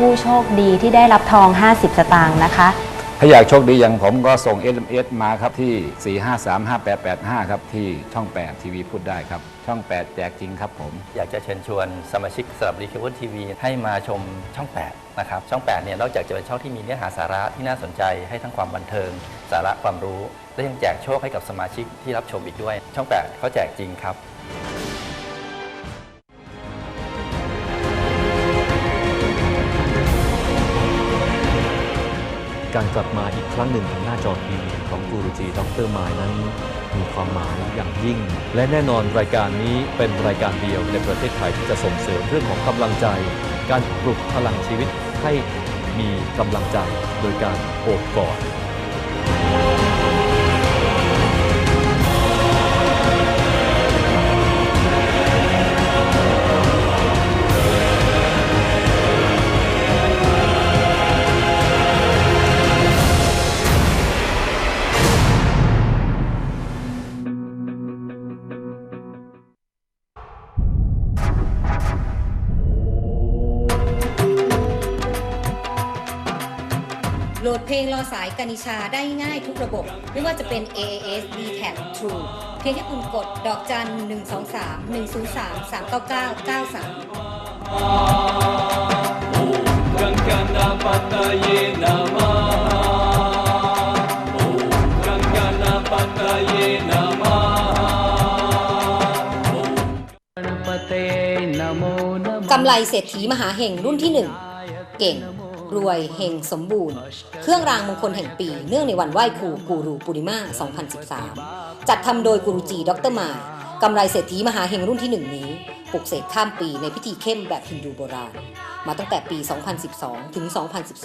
ผู้โชคดีที่ได้รับทอง 50 สตางค์นะคะ ถ้าอยากโชคดีอย่างผมก็ส่ง SMS มาครับที่ 4535885 ครับที่ช่อง 8 ทีวีพูดได้ครับ ช่อง 8 แจกจริงครับผม อยากจะเชิญชวนสมาชิกสำหรับรีเคเบิลทีวีให้มาชมช่อง 8 นะครับ ช่อง 8 เนี่ย นอกจากจะเป็นช่องที่มีเนื้อหาสาระที่น่าสนใจให้ทั้งความบันเทิง สาระความรู้ และยังแจกโชคให้กับสมาชิกที่รับชมอีกด้วย ช่อง 8เขาแจกจริงครับ การกลับมาอีกครั้งหนึ่งของหน้าจอทีวีของกูรูจีดรมายนั้นมีความหมายอย่างยิ่ง และแน่นอนรายการนี้เป็นรายการเดียวในประเทศไทยที่จะส่งเสริมเรื่องของกำลังใจ การปลุกพลังชีวิตให้มีกำลังใจโดยการโอบกอด โหลดเพลงรอสายกานิชาได้ง่ายทุกระบบ ไม่ว่าจะเป็น AAS d t a c True เพียงแค่คุณกดดอกจัน 123 103 399 93กำไรเศรษฐีมหาเห่งรุ่นที่ 1 เก่ง รวยเฮงสมบูรณ์ เครื่องรางมงคลแห่งปี เนื่องในวันไหว้ครูกูรูปุริมา 2013 จัดทำโดยกูรูจีดรมายกำไรเศรษฐีมหาเฮงรุ่นที่1นี้ ปลุกเสกข้ามปีในพิธีเข้มแบบฮินดูโบราณ มาตั้งแต่ปี 2012 ถึง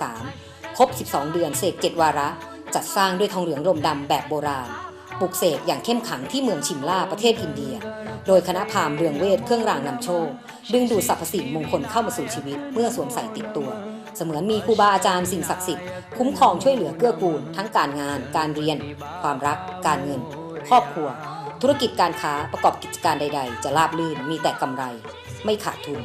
2013 ครบ 12 เดือนเสก7วาระ จัดสร้างด้วยทองเหลืองรมดำแบบโบราณปลุกเสกอย่างเข้มขังที่เมืองชิมล่าประเทศอินเดีย โดยคณะพามเรืองเวทเครื่องรางนำโชค ดึงดูดสรรพสิ่งมงคลเข้ามาสู่ชีวิตเมื่อสวมใส่ติดตัว เสมือนมีครูบาอาจารย์สิ่งศักดิ์สิทธิ์คุ้มครองช่วยเหลือเกื้อกูล ทั้งการงาน การเรียน ความรัก การเงิน ครอบครัว ธุรกิจการค้าประกอบกิจการใด ๆ จะราบรื่นมีแต่กำไร ไม่ขาดทุน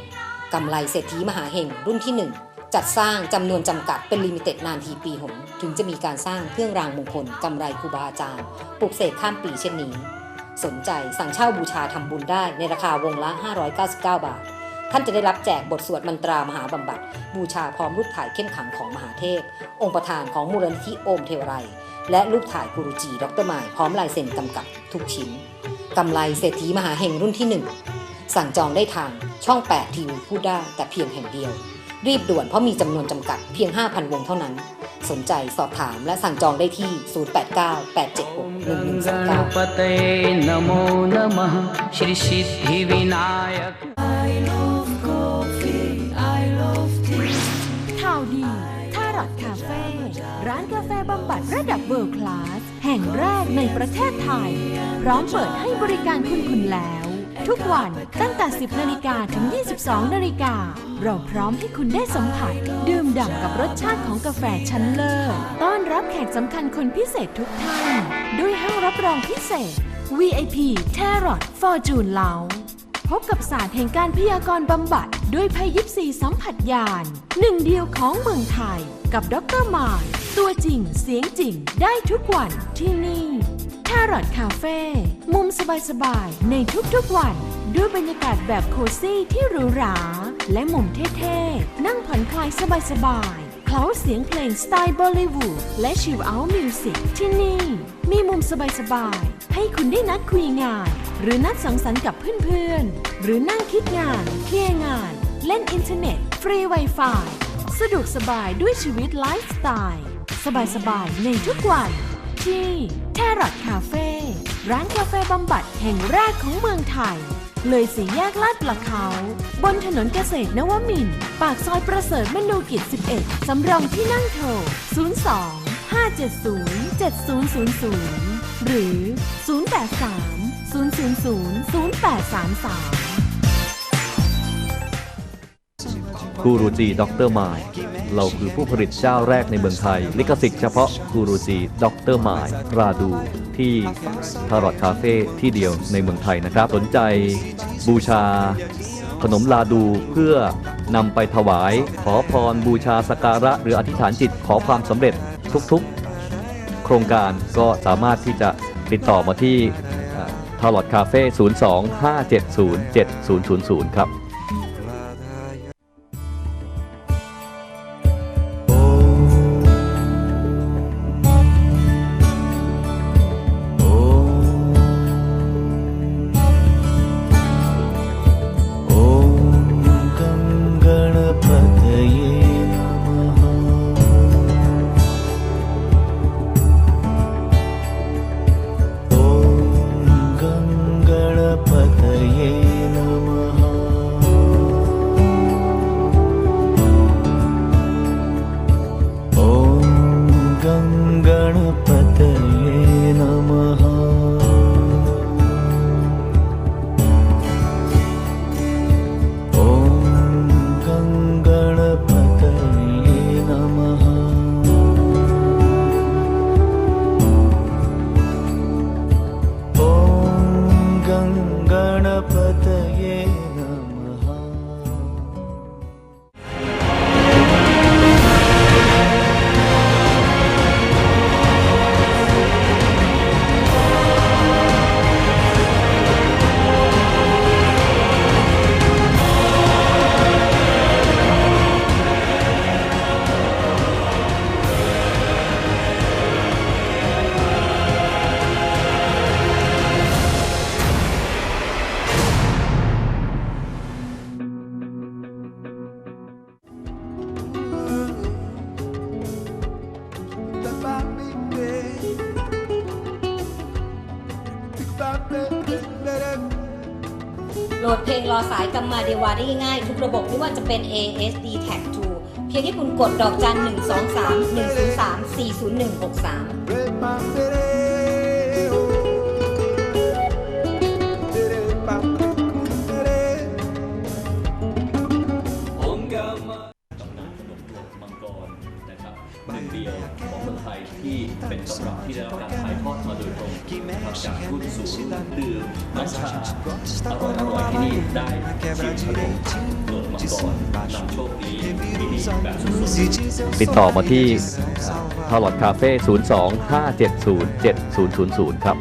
กำไรเศรษฐีมหาเฮงรุ่นที่หนึ่งจัดสร้างจำนวนจำกัดเป็นลิมิเต็ดนานทีปีหนถึงจะมีการสร้างเครื่องรางมงคลกำไรครูบาอาจารย์ปลุกเสกข้ามปีเช่นนี้ สนใจสั่งเช่าบูชาทำบุญได้ในราคาวงละ 599 บาท ท่านจะได้รับแจกบทสวดมันตรามหาบำบัด บูชาพร้อมรูปถ่ายเข้มขังของมหาเทพ องค์ประธานของมูลนิธิโอมเทวไรและรูปถ่ายกุรุจีดรหมายพร้อมลายเซ็นกำกับทุกชิ้นกำไรเศรษฐีมหาเฮงรุ่นที่ 1 สั่งจองได้ทางช่อง 8 ทีวีพูดได้แต่เพียงแห่งเดียว รีบด่วนเพราะมีจำนวนจำกัดเพียง 5,000 วงเท่านั้น สนใจสอบถามและสั่งจองได้ที่ 089 876 1129 บำบัดระดับเวิลด์คลาส แห่งแรกในประเทศไทย พร้อมเปิดให้บริการคุณคุณแล้ว ทุกวันตั้งแต่ 10 นาฬิกาถึง 22 นาฬิกา เราพร้อมให้คุณได้สัมผัส ดื่มด่ำกับรสชาติของกาแฟชั้นเลิศต้อนรับแขกสำคัญคนพิเศษทุกท่าน ด้วยห้องรับรองพิเศษ VIP t a r o t Fortune Lounge พบกับศาสตร์แห่งการพยากรณ์บำบัด ด้วยภัยยิปซีสัมผัสญาณหนึ่งเดียวของเมืองไทย กับดรมาย ตัวจริงเสียงจริงได้ทุกวันที่นี่ทารอดคาเฟ่มุมสบายๆ ในทุกๆวัน ด้วยบรรยากาศแบบโคซี่ที่หรูหรา และมุมเท่ๆ นั่งผ่อนคลายสบายๆเคล้าเสียงเพลงสไตล์บอลลีวูดและชิลเอาท์มิวสิกที่นี่ มีมุมสบายๆ ให้คุณได้นัดคุยงาน หรือนัดสังสรรค์กับเพื่อนๆ หรือนั่งคิดงาน เคลียร์งาน เล่นอินเทอร์เน็ต ฟรี Wi-Fi สะดวกสบายด้วยชีวิตไลฟ์สไตล์ สบายๆ ในทุกวัน ที่แทรอดคาเฟ่ร้านกาแฟบำบัดแห่งแรกของเมืองไทย เลยสีแยกลาดประเขา บนถนนเกษตรนวมินต์ปากซอยประเสริฐมนูกิจ 11 สำรองที่นั่งโทร 02 570 7000 หรือ 083 000 0833กูรูจีด็อกเตอร์มาย เราคือผู้ผลิตเจ้าแรกในเมืองไทย ลิขสิทธิ์เฉพาะกูรูจีดรมายราดูที่ทารอดคาเฟ่ที่เดียวในเมืองไทยนะครับ สนใจบูชาขนมลาดูเพื่อนำไปถวาย ขอพรบูชาสักการะ หรืออธิษฐานจิตขอความสำเร็จทุกๆ โครงการก็สามารถที่จะติดต่อมาที่ทารอดคาเฟ่ 02-570-7000 ครับ โหลดเพลงรอสายกัมาเดวาได้ง่ายทุกระบบไม่ว่าจะเป็น ASD Tag 2เพียงที่คุณกดดอกจัน 1 2 3 1 0 3 4 0 1 6 3 เป็นตำรับที่ได้รับการถ่ายทอดมาโดยตรงนะครับจากรุ่นสู่รุ่นดื่มน้ำชาอร่อยอร่อยที่นี่ได้ชิมขนมโลกมังกรนำโชคดีที่นี่แบบสุดๆติดต่อมาที่ทาร์ลอดคาเฟ่ 02-570-7000 ครับ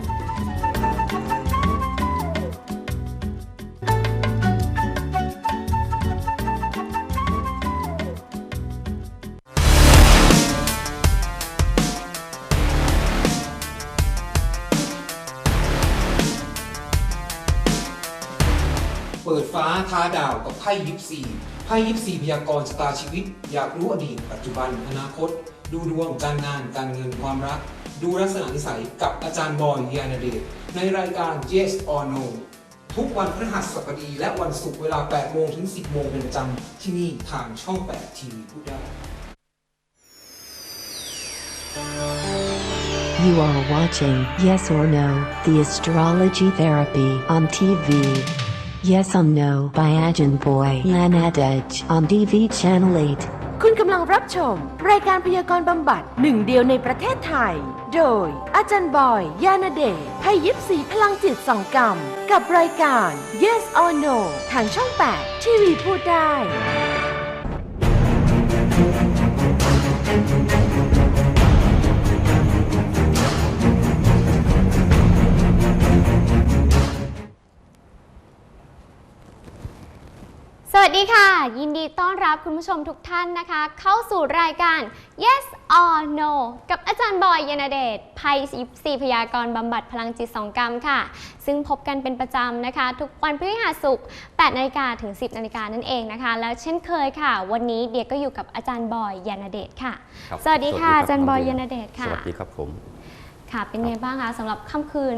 พ่ยิปซีไพ่ยิปซีพยากรณ์ชะตาชีวิต อยากรู้อดีต ปัจจุบัน อนาคต ดูดวงการงาน การเงินความรัก ดูลักษณะนิสัยกับอาจารย์บอยยานเดชในรายการ Yes or No ทุกวันพฤหัสบดีและวันศุกร์เวลา 8 โมงถึง 10 โมงเป็นประจำที่นี่ทางช่อง 8 ทีวีพูดได้ You are watching Yes or No, the astrology therapy on TV. Yes or No by Ajahn Boy Lanadej on DV Channel 8. คุณกำลังรับชม รายการพยากรณ์บำบัดหนึ่งเดียวในประเทศไทย โดย อาจารย์บอย ยานาเดชไพยิปสีพลังจิตสองกรรม กับรายการ Yes or No ทางช่อง 8 ทีวีพูดได้ ดีค่ะ ยินดีต้อนรับคุณผู้ชมทุกท่านนะคะ เข้าสู่รายการ Yes or No กับอาจารย์บอยยนาเดชไพ่ยิปซีพยากรณ์บำบัดพลังจิตสองกรรมค่ะ ซึ่งพบกันเป็นประจำนะคะ ทุกวันพฤหัสศุกร์8นาฬิกาถึง 10นาฬิกานั่นเองนะคะ แล้วเช่นเคยค่ะ วันนี้เดียก็อยู่กับอาจารย์บอยยนาเดชค่ะครับสวัสดีค่ะ สวัสดีครับอาจารย์บอยน้องเดียยนาเดชค่ะสวัสดีครับผมค่ะเป็นไงบ้างคะสำหรับค่ำคืน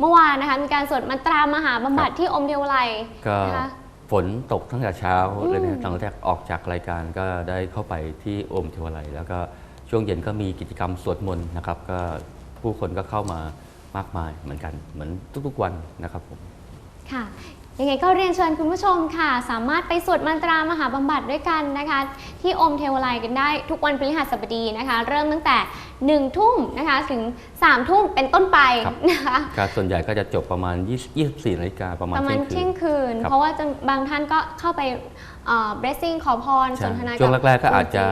เมื่อวานนะคะมีการสวดมันตรามหาบำบัดครับที่อมเทวไลยก็นะคะ ฝนตกตั้งแต่เช้าเลยนะอืมหลังจากออกจากรายการก็ได้เข้าไปที่โอมเทวาลัยแล้วก็ช่วงเย็นก็มีกิจกรรมสวดมนต์นะครับ ก็ผู้คนก็เข้ามามากมายเหมือนกันเหมือนทุกๆวันนะครับผมค่ะ ยังไงก็เรียนเชิญคุณผู้ชมค่ะ สามารถไปสวดมันตรามหาบำบัดด้วยกันนะคะ ที่อมเทวไลกันได้ทุกวันพฤหัสบดีนะคะ เริ่มตั้งแต่ 1 ทุ่มนะคะถึง 3 ทุ่มเป็นต้นไปครับนะคะการส่วนใหญ่ก็จะจบประมาณ20 24นาฬิกาประมาณประมาณเที่เที่ยยงงคืนคืนครับเพราะว่าจะบางท่านก็เข้าไปเอ่อ blessing ขอพรสใช่นทนากับช่วงแรกๆก็อาจจะ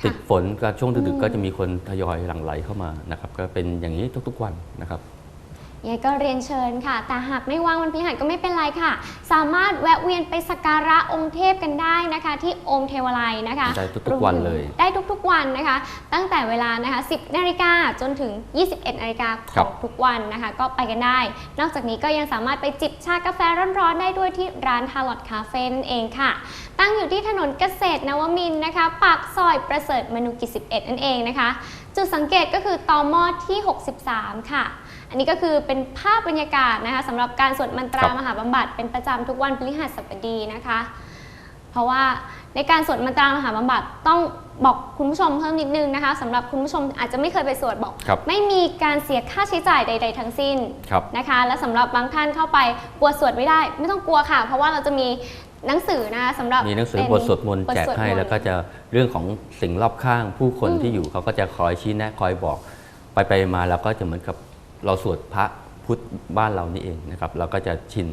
ครูติดค่ะฝนก็ช่วงดึกอืมๆก็จะมีคนทยอยหลั่งไหลเข้ามานะครับก็เป็นอย่างนี้ทุกๆวันนะครับ ยังไงก็เรียนเชิญค่ะ แต่หากไม่ว่างวันพฤหัสก็ไม่เป็นไรค่ะ สามารถแวะเวียนไปสักการะองค์เทพกันได้นะคะ ที่องค์เทวไลยนะคะได้ทุกๆวันเลย ได้ทุกๆวันนะคะ ตั้งแต่เวลานะคะ 10นาฬิกาจนถึง 21นาฬิกาขครัอบงทุกวันนะคะ ก็ไปกันได้ นอกจากนี้ก็ยังสามารถไปจิบชากาแฟร้อนๆได้ด้วยที่ร้านทาร์ลอตคาเฟ่นั่นเองค่ะ ตั้งอยู่ที่ถนนเกษตรนวมินทร์นะคะ ปากซอยประเสริฐมนุกิจ11 นั่นเองนะคะ จุดสังเกตก็คือตอมอที่ 63 ค่ะ อันนี้ก็คือเป็นภาพบรรยากาศนะคะสำหรับการสวดมันตราครับ มหาบำบัดเป็นประจำทุกวันพฤหัสบดีนะคะ เพราะว่าในการสวดมันตรามหาบำบัดต้องบอกคุณผู้ชมเพิ่มนิดนึงนะคะสำหรับคุณผู้ชมอาจจะไม่เคยไปสวดบอก ครับ ไม่มีการเสียค่าใช้จ่ายใด ๆ ทั้งสิ้น ครับ นะคะและสำหรับบางท่านเข้าไปกลัวสวดไม่ได้ ไม่ต้องกลัวค่ะ เพราะว่าเราจะมีหนังสือนะคะสำหรับมีหนังสือเป็บทสวดมนต์บทแจกสวดให้ มนต์ แล้วก็จะเรื่องของสิ่งรอบข้างผู้คนอืม ที่อยู่เขาก็จะคอยชี้แนะคอยบอก ไปไปมาแล้วก็จะเหมือนกับ เราสวดพระพุทธบ้านเรานี่เองนะครับ เราก็จะชิน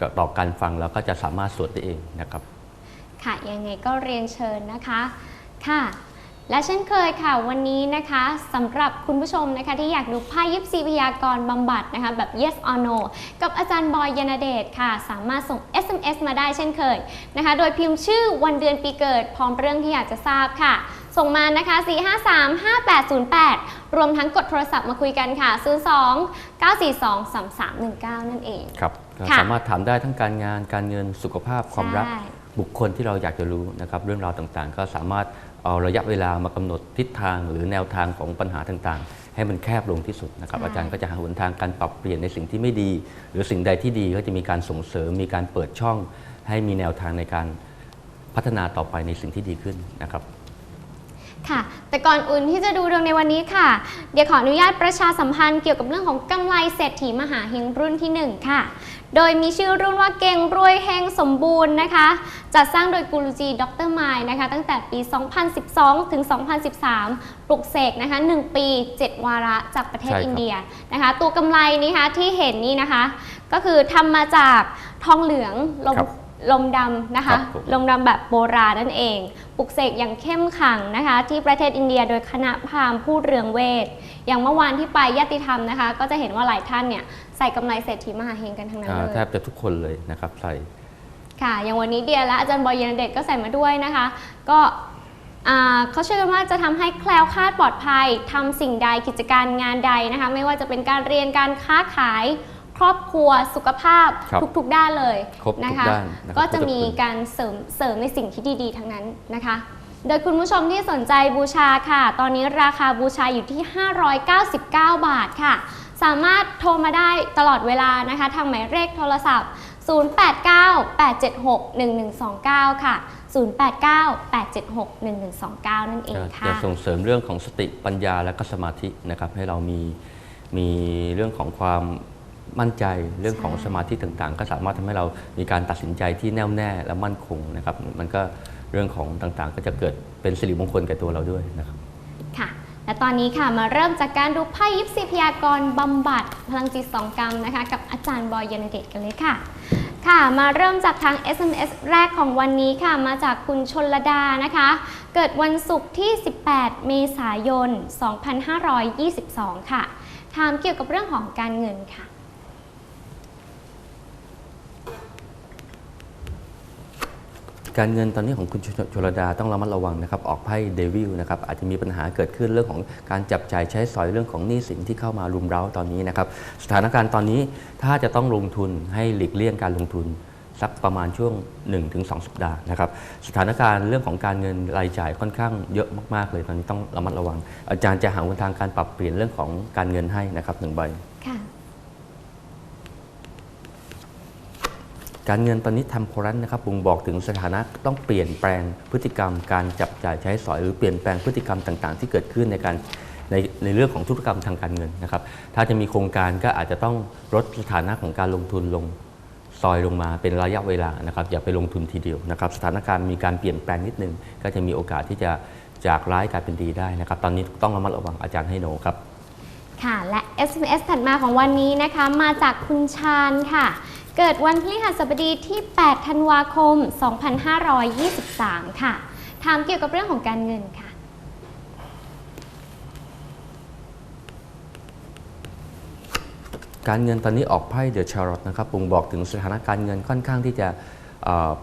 กับต่อการฟังแล้วก็จะสามารถสวดได้เองนะครับ ค่ะยังไงก็เรียนเชิญนะคะค่ะและเช่นเคยค่ะวันนี้นะคะสำหรับคุณผู้ชมนะคะที่อยากดูไพ่ยิปซีพยากรบำบัดนะคะแบบ yes or no กับอาจารย์บอยยนาเดชค่ะ สามารถส่ง SMS มาได้เช่นเคยนะคะ โดยพิมพ์ชื่อวันเดือนปีเกิด พร้อมเรื่องที่อยากจะทราบค่ะ ส่งมานะคะ 453-5808 รวมทั้งกดโทรศัพท์มาคุยกันค่ะ 02 942 3319 นั่นเอง ครับก็ค่ะสามารถถามได้ทั้งการงานการเงินสุขภาพความรัก ใช่ บุคคลที่เราอยากจะรู้นะครับเรื่องราวต่างๆ ก็สามารถเอาระยะเวลามากำหนดทิศทางหรือแนวทางของปัญหาต่างๆ ให้มันแคบลงที่สุดนะครับใช่ อาจารย์ก็จะหาหนทางการปรับเปลี่ยนในสิ่งที่ไม่ดี หรือสิ่งใดที่ดีก็จะมีการส่งเสริมมีการเปิดช่อง ให้มีแนวทางในการพัฒนาต่อไปในสิ่งที่ดีขึ้นนะครับ ค่ะ แต่ก่อนอื่นที่จะดูดวงในวันนี้ค่ะ เดี๋ยวขออนุญาตประชาสัมพันธ์เกี่ยวกับเรื่องของกำไรเศรษฐีมหาเฮงรุ่นที่ 1 ค่ะ โดยมีชื่อรุ่นว่าเก่งรวยเฮงสมบูรณ์นะคะ จัดสร้างโดยกูรูจีดรไมล์นะคะ ตั้งแต่ปี 2012 ถึง 2013 ปลุกเสกนะคะ 1 ปี 7 วาระจากประเทศใช่ครับ อินเดียนะคะ ตัวกำไรนี้คะที่เห็นนี่นะคะ ก็คือทำมาจากทองเหลืองลมครับ ลมดำนะครัคะบผมลมดำแบบโบราณนั่นเอง ปลุกเสกอย่างเข้มขังนะคะ ที่ประเทศอินเดียโดยคณะพราหมณ์ผู้เรืองเวท อย่างเมื่อวานที่ไปยติธรรมนะคะ ก็จะเห็นว่าหลายท่านเนี่ยใส่กำไรเศรษฐีมหาเฮงกันทั้งนั้นอ่าเลยแทบจะทุกคนเลยนะครับใส่ ค่ะ อย่างวันนี้เดียและอาจารย์บอยเยนเดชก็ใส่มาด้วยนะคะ ก็อ่าเขาเชื่อกันว่าจะทำให้แคล้วคลาดปลอดภัยทำสิ่งใดกิจการงานใดนะคะ ไม่ว่าจะเป็นการเรียนการค้าขาย ครอบครัวสุขภาพครับทุกๆด้านเลยครบทุกนะคะ ด้านนะครับก็จะพุทธคุณมีการเสริมเสริมในสิ่งที่ดีๆ ทั้งนั้นนะคะ โดยคุณผู้ชมที่สนใจบูชาค่ะ ตอนนี้ราคาบูชาอยู่ที่ 599 บาทค่ะ สามารถโทรมาได้ตลอดเวลานะคะ ทางหมายเลขโทรศัพท์ 089-876-1129 ค่ะ 089-876-1129 นั่นเองจะค่ะจะส่งเสริมเรื่องของสติปัญญาและก็สมาธินะครับให้เรามีมีเรื่องของความ มั่นใจเรื่องของใช่สมาธิต่างๆ ก็สามารถทำให้เรามีการตัดสินใจที่แน่วแน่และมั่นคงนะครับ มันก็เรื่องของต่างๆ ก็จะเกิดเป็นสิริมงคลแก่ตัวเราด้วยนะครับค่ะและตอนนี้ค่ะมาเริ่มจากการดูไพ่ยิปซีพยากรณ์บำบัดพลังจิตสองกรรมนะคะกับอาจารย์บอยยนเดชกันเลยค่ะ ค่ะ มาเริ่มจากทาง SMS แรกของวันนี้ค่ะ มาจากคุณชนลดานะคะ เกิดวันศุกร์ที่ 18 เมษายน 2522 ค่ะ ถามเกี่ยวกับเรื่องของการเงินค่ะ การเงินตอนนี้ของคุณชชลดาต้องระมัดระวังนะครับออกไพ่เดวิลนะครับอาจจะมีปัญหาเกิดขึ้นเรื่องของการจับจ่ายใช้สอยเรื่องของหนี้สินที่เข้ามารุมเร้าตอนนี้นะครับสถานการณ์ตอนนี้ถ้าจะต้องลงทุนให้หลีกเลี่ยงการลงทุนสักประมาณช่วง 1-2 สัปดาห์นะครับสถานการณ์เรื่องของการเงินรายจ่ายค่อนข้างเยอะมาก ๆ เลยตอนนี้ต้องระมัดระวัง อาจารย์จะหาหนทางการปรับเปลี่ยนเรื่องของการเงินให้นะครับหนึ่งใบค่ะ การเงินตอนนี้ทำโพลันนะครับบ่งบอกถึงสถานะต้องเปลี่ยนแปลงพฤติกรรม การจับจ่ายใช้สอยหรือเปลี่ยนแปลงพฤติกรรมต่าง ๆ ที่เกิดขึ้นในการในในเรื่องของธุรกรรมทางการเงินนะครับ ถ้าจะมีโครงการก็อาจจะต้องลดสถานะของการลงทุนลงซอยลงมาเป็นระยะเวลานะครับ อย่าไปลงทุนทีเดียวนะครับ สถานการณ์มีการเปลี่ยนแปลงนิดนึง ก็จะมีโอกาสที่จะจากร้ายกลายเป็นดีได้นะครับ ตอนนี้ต้องระมัดระวังอาจารย์ให้โนครับ ค่ะ และ SMS ถัดมาของวันนี้นะคะ มาจากคุณชาญค่ะ เกิดวันพฤหัสบดีที่ 8 ธันวาคม 2523 ค่ะ ถามเกี่ยวกับเรื่องของการเงินค่ะ การเงินตอนนี้ออกไพ่เดอะชาร์ลอตนะครับบ่งบอกถึงสถานการณ์เงินค่อนข้างที่จะ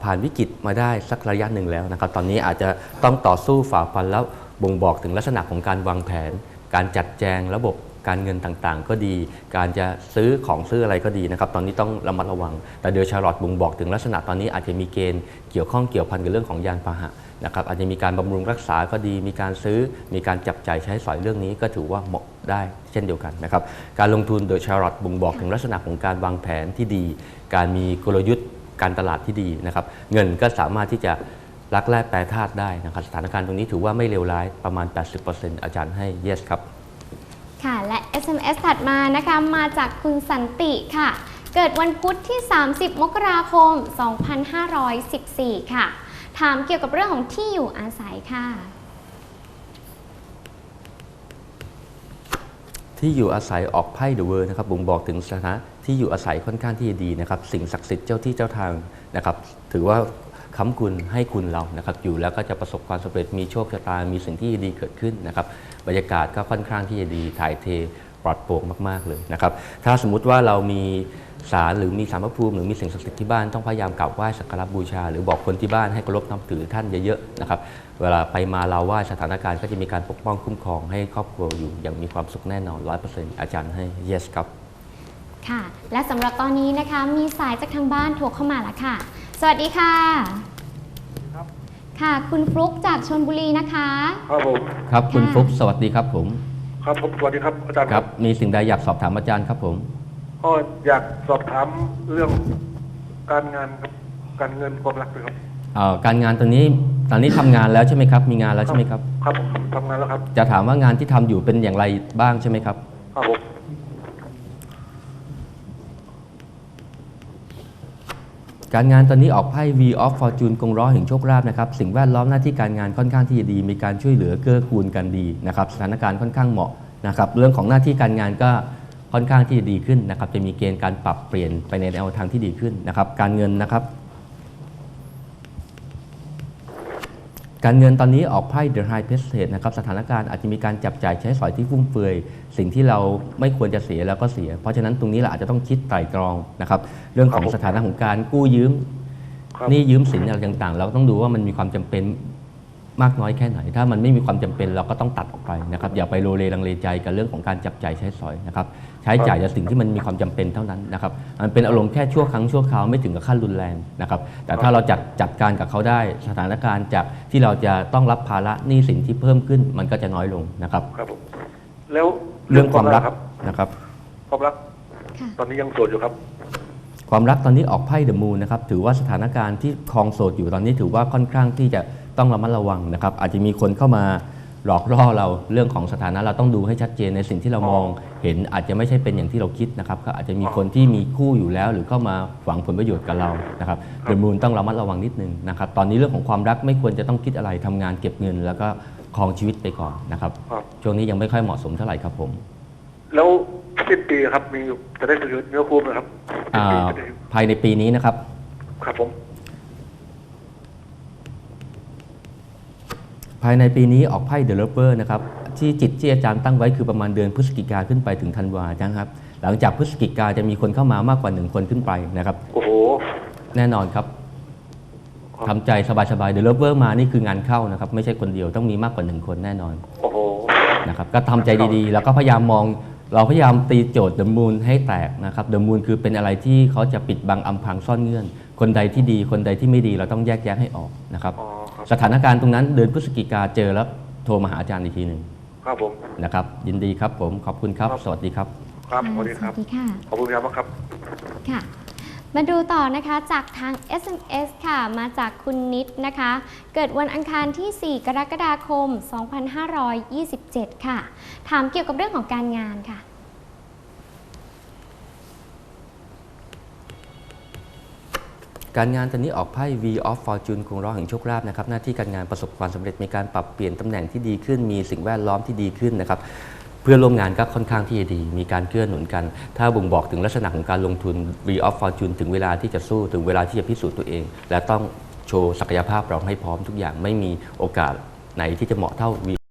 ผ่านวิกฤตมาได้สักระยะหนึ่งแล้วนะครับ ตอนนี้อาจจะต้องต่อสู้ฝ่าฟันแล้วบ่งบอกถึงลักษณะของการวางแผน การจัดแจงระบบ การเงินต่างๆ ก็ดี การจะซื้อของซื้ออะไรก็ดีนะครับ ตอนนี้ต้องระมัดระวัง แต่เดอชาร์ลอตบ่งบอกถึงลักษณะตอนนี้อาจจะมีเกณฑ์เกี่ยวข้องเกี่ยวพันกับเรื่องของยานพาหะนะครับอาจจะมีการบำรุงรักษาก็ดี มีการซื้อ มีการจับจ่ายใช้สอยเรื่องนี้ก็ถือว่าเหมาะได้เช่นเดียวกันนะครับ การลงทุนโดยชาร์ลอตบ่งบอกถึงลักษณะของการวางแผนที่ดี การมีกลยุทธ์การตลาดที่ดีนะครับ เงินก็สามารถที่จะรักแลกแปรธาตุได้นะครับ สถานการณ์ตรงนี้ถือว่าไม่เลวร้ายประมาณ 80%อาจารย์ให้ yes ครับ SMS ถัดมานะคะมาจากคุณสันติค่ะ เกิดวันพุธที่ 30 มกราคม 2514 ค่ะ ถามเกี่ยวกับเรื่องของที่อยู่อาศัยค่ะ ที่อยู่อาศัยออกไพ่เดอะเวิร์นะครับบ่งบอกถึงสถานะที่อยู่อาศัยค่อนข้างที่จะดีนะครับ สิ่งศักดิ์สิทธิ์เจ้าที่เจ้าทางนะครับ ถือว่าค้ำคุณให้คุณเรานะครับอยู่แล้วก็จะประสบความสำเร็จมีโชคชะตา มีสิ่งที่ดีเกิดขึ้นนะครับ บรรยากาศก็ค่อนข้างที่จะดีถ่ายเท ลอดโปร่งมาก ๆ เลยนะครับ ถ้าสมมุติว่าเรามีศาลหรือมีสารพระภูมิหรือมีสิ่งศักดิ์สิทธิ์ที่บ้านต้องพยายามกราบไหว้สักการะบูชา หรือบอกคนที่บ้านให้เคารพนับถือท่านเยอะๆนะครับเวลาไปมาเราไหว้สถานการณ์ก็จะมีการปกป้องคุ้มครองให้ครอบครัวอยู่อย่างมีความสุขแน่นอน100%อาจารย์ให้ yes ครับค่ะ และสำหรับตอนนี้นะคะมีสายจากทางบ้านโทรเข้ามาแล้วค่ะ สวัสดีค่ะค่ะ คุณฟลุกจากชนบุรีนะคะ ครับผมครับคุณฟลุ๊กสวัสดีครับผม ครับผมสวัสดีครับอาจารย์ครับ มีสิ่งใดอยากสอบถามอาจารย์ครับผมก็อยากสอบถามเรื่องการงานครับการเงินความรักเลยครับเอ่อการงานตอนนี้ตอนนี้ทำงานแล้วใช่ไหมครับ มีงานแล้วใช่ไหมครับ ครับผมทำงานแล้วครับ จะถามว่างานที่ทำอยู่เป็นอย่างไรบ้างใช่ไหมครับ ครับผม การงานตอนนี้ออกไพ่ V of Fortune กงร้อแห่งโชคลาภนะครับสิ่งแวดล้อมหน้าที่การงานค่อนข้างที่จะดี มีการช่วยเหลือเกื้อกูลกันดีนะครับสถานการณ์ค่อนข้างเหมาะนะครับเรื่องของหน้าที่การงานก็ค่อนข้างที่จะดีขึ้นนะครับจะมีเกณฑ์การปรับเปลี่ยนไปในแนวทางที่ดีขึ้นนะครับการเงินนะครับ การเงินตอนนี้ออกไพ่ The High Prestige นะครับสถานการณ์อาจจะมีการจับจ่ายใช้สอยที่ฟุ่มเฟือยสิ่งที่เราไม่ควรจะเสียแล้วก็เสีย เพราะฉะนั้นตรงนี้เราอาจจะต้องคิดไตร่ตรองนะครับเรื่องของสถานะของการกู้ยืมครับหนี่ยืมสินอะไรต่างๆ เราต้องดูว่ามันมีความจำเป็นมากน้อยแค่ไหน ถ้ามันไม่มีความจำเป็นเราก็ต้องตัดออกไปนะครับอย่าไปโลเลลังเลใจกับเรื่องของการจับจ่ายใช้สอยนะครับใช้จ่ายแต่สิ่งที่มันมีความจำเป็นเท่านั้นนะครับมันเป็นอารมณ์แค่ชั่วครั้งชั่วคราวไม่ถึงกับขั้นรุนแรงนะครับ แต่ถ้าเราจัดจัดการกับเขาได้สถานการณ์จากที่เราจะต้องรับภาระหนี้สินที่เพิ่มขึ้นมันก็จะน้อยลงนะครับครับผมแล้วเรื่องความรักครับนะครับความรักค่ะตอนนี้ยังโสดอยู่ครับความรักตอนนี้ออกไพ่เดอะมูนนะครับถือว่าสถานการณ์ที่คลองโสดอยู่ตอนนี้ถือว่าค่อนข้างที่จะต้องระมัดระวังนะครับ อาจจะมีคนเข้ามา หลอกล่อเราเรื่องของสถานะเราต้องดูให้ชัดเจนในสิ่งที่เรามองเห็นอาจจะไม่ใช่เป็นอย่างที่เราคิดนะครับก็อาจจะมีคนที่มีคู่อยู่แล้ว หรือเข้ามาหวังผลประโยชน์กับเรานะครับเดอะมูนต้องระมัดระวังนิดนึงนะครับตอนนี้เรื่องของความรักไม่ควรจะต้องคิดอะไรทำงานเก็บเงิน แล้วก็ครองชีวิตไปก่อนนะครับครับช่วงนี้ยังไม่ค่อยเหมาะสมเท่าไหร่ครับผม แล้วสิ้นปีครับมีจะได้ซื้อเนื้อคู่ไหมครับสิ้นอ่าปีจะได้ภายในปีนี้นะครับ ครับผม ภายในปีนี้ออกไพ่เด v ล l อ p เ r นะครับที่จิตที่อาจารย์ตั้งไว้คือประมาณเดือนพฤศจิกาขึ้นไปถึงธันวานะครับหลังจากพฤศจิกาจะมีคนเข้ามามากกว่าหนึ่งคนขึ้นไปนะครับ โอ้โห แน่นอนครับทำใจสบายๆเด v ล l อ p เ r มานี่คืองานเข้านะครับ ไม่ใช่คนเดียวต้องมีมากกว่าหนึ่งคนแน่นอน โอ้โห นะครับก็ทำใจดีๆ แล้วก็พยายามมองเราพยายามตีโจทย์เดอะมูนให้แตกนะครับเดอะมูนคือเป็นอะไรที่เขาจะปิดบังอำพรางซ่อนเงื่อน คนใดที่ดีคนใดที่ไม่ดีเราต้องแยกแยะให้ออกนะครับอ๋อครับ สถานการณ์ตรงนั้นเดือนพฤศจิกาเจอแล้วโทรมาหาอาจารย์อีกทีหนึ่งครับผม นะครับ ยินดีครับผมขอบคุณครับ สวัสดีครับ ครับสวัสดีครับสวัสดีค่ะ ขอบคุณครับครับ ค่ะ มาดูต่อนะคะจากทาง SMS ค่ะ มาจากคุณนิดนะคะ เกิดวันอังคารที่ 4 กรกฎาคม 2527 ค่ะ ถามเกี่ยวกับเรื่องของการงานค่ะ การงานตอนนี้ออกไพ่ V of Fortune คงร้อแห่งโชคลาภนะครับหน้าที่การงานประสบความสำเร็จมีการปรับเปลี่ยนตำแหน่งที่ดีขึ้น มีสิ่งแวดล้อมที่ดีขึ้นนะครับเพื่อร่วมงานก็ค่อนข้างที่จะดี มีการเกื้อหนุนกัน ถ้าบ่งบอกถึงลักษณะของการลงทุน V of Fortune ถึงเวลาที่จะสู้ถึงเวลาที่จะพิสูจน์ตัวเอง และต้องโชว์ศักยภาพเราให้พร้อมทุกอย่างไม่มีโอกาสไหนที่จะเหมาะเท่า V